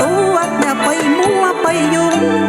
ตัวอย่าไปมัวไปยุ่ง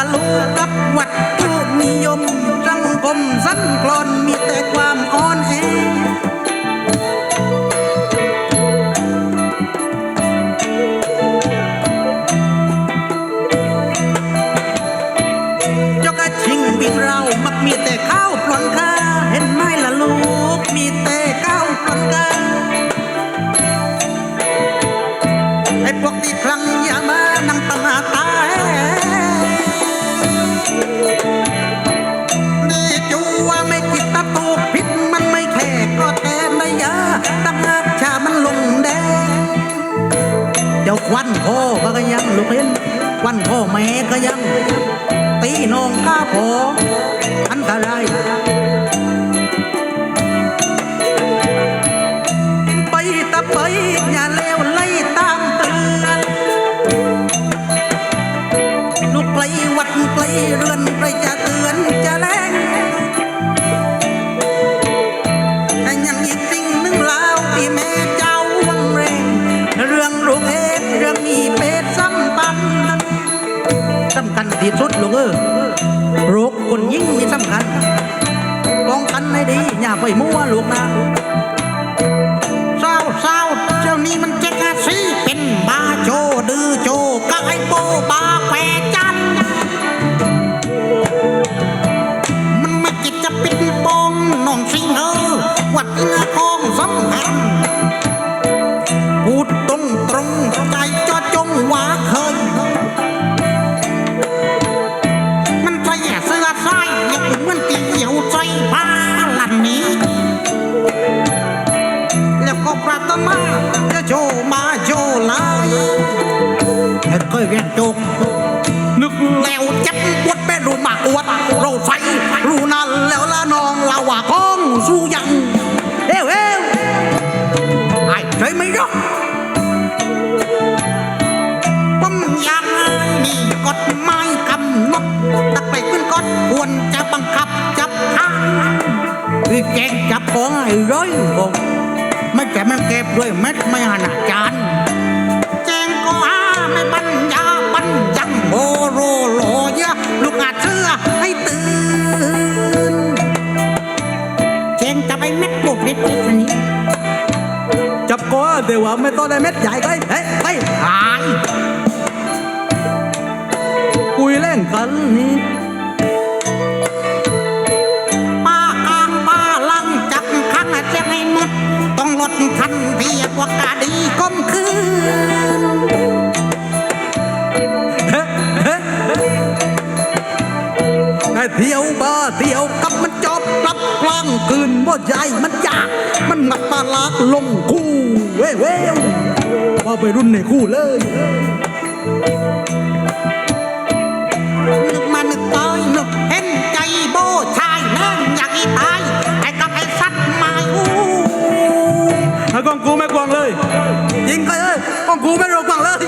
ะลูกับวัตถุนิยมรังคมสั้นกลอนมีแต่ความอ่อนแอจกชิงบินเรามักมีแต่ข้าวปลอนข้าเห็นไหมล่ะลูกมีแต่ข้าวปลอนข้าไอ้พวกที่ครั้งยามา 五าไปมั่วลูกนะเศร้าเศร้าเจ้านี้มันเจ๊กอาซีเป็นบาโจดื้อโจกไอโบบาแฝจัน มันไม่กิจจะปิดปองน้องสิงเออวัดเนื้อคอ เห็นเคยเรียนจกนึกแล้วจัดปวดเป็นรูมาอวดเราใส่รูนั่นแล้วละน้องเราว่าของสู้ยังเอ้วเอ้วไอ้ใจไม่ยกผมยังมีกฎหมายกำหนดตักไปขึ้นกฎควรจะบังคับจับทางคือแกงจับของไอ้ร้อยบอกไม่แก็บมันเก็บด้วยเม็ดไม่อนาจาร ลูกอาเชื่อให้ตื่นแจงจะไปเม็ดปลูกเล็ดๆอันนี้จับก็เดี๋ยวว่าไม่ต้องได้เม็ดใหญ่ก็ได้เฮ้ยไปหายคุยเล่นกันนี่ป้ากลางป้าลังจับขังแจงให้หมดต้องลดทันเทียบว่ากาดีก้มคืน บ่ใหญ่มันยาก มันหนักตาลากลงคู่เว้ยเว้ยว่าไปรุ่นในคู่เลยนึกมานึกไปนึกเห็นใจโบชายแม่งอยากอีตายไอ้กับไอ้สัตว์ไม้อู้ไอ้กองกูไม่กวางเลย ยิงไปเลยกองกูไม่รอกวางเลย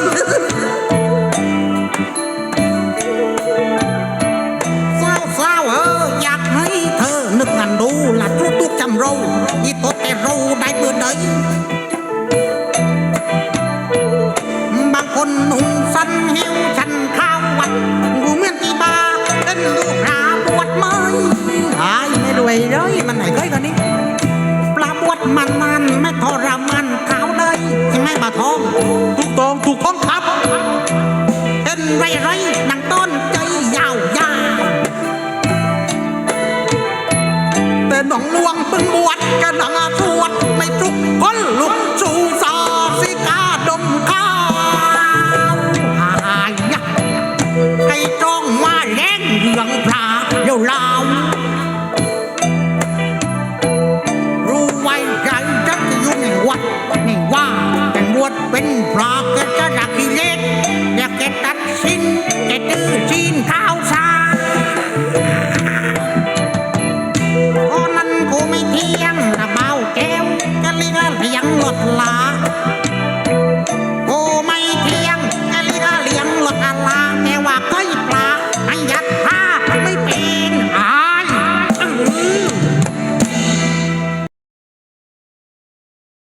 เศร้าเศร้าเอออยากให้เธอนึกงันดูหลัด ทุกทุกจำเราอีตัวแต่ราได้เบื่อใดบางคนหนุ่มสันหิวฉันข้าววัดกูเมือนที่บาเป็นลูกราปวดไม้หายไม่รวยเลยมันไห ทุ